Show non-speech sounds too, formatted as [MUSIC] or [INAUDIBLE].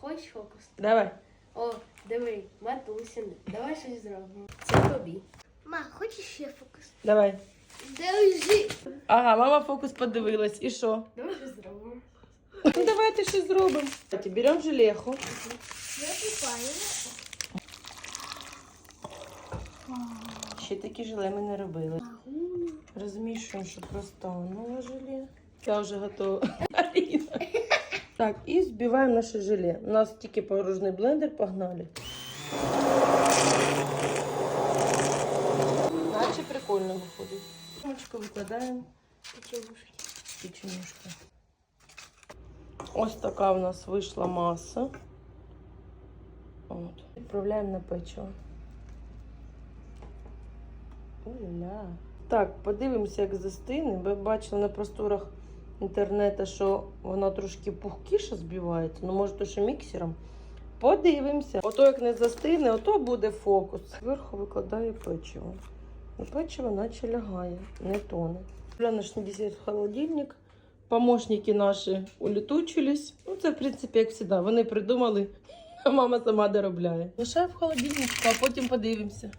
хочеш фокус? Давай. О, диви, матусин. Давай щось зробимо. Це тобі. Ма, хочеш ще фокус? Давай. Держи. Ага, мама фокус подивилась. І що? Давай щось зробимо. Ну давайте щось зробимо. Давайте, беремо желеху. Засипаємо. Ще такі желе ми не робили. Розмішуємо, щоб розтануло желе. Я вже готова. Так, і збиваємо наше желе. У нас тільки порожний блендер, погнали. Наче прикольно виходить. Ручку викладаємо Печенюшки. печенюшку. Ось така в нас вийшла маса. От. Відправляємо на печиво. Оля. Так, подивимося, як застине. Ви бачили на просторах інтернету, що вона трошки пухкіше збивається. Ну, може, то що міксером. Подивимося. Ото як не застине, ото буде фокус. Зверху викладаю печиво. І печиво наче лягає, не тоне. 60 в холодильник. Помощники наші улітучились. Ну, це, в принципі, як завжди. Вони придумали, [LAUGHS] а мама сама доробляє. Лишаю в холодильничку, а потім подивимося.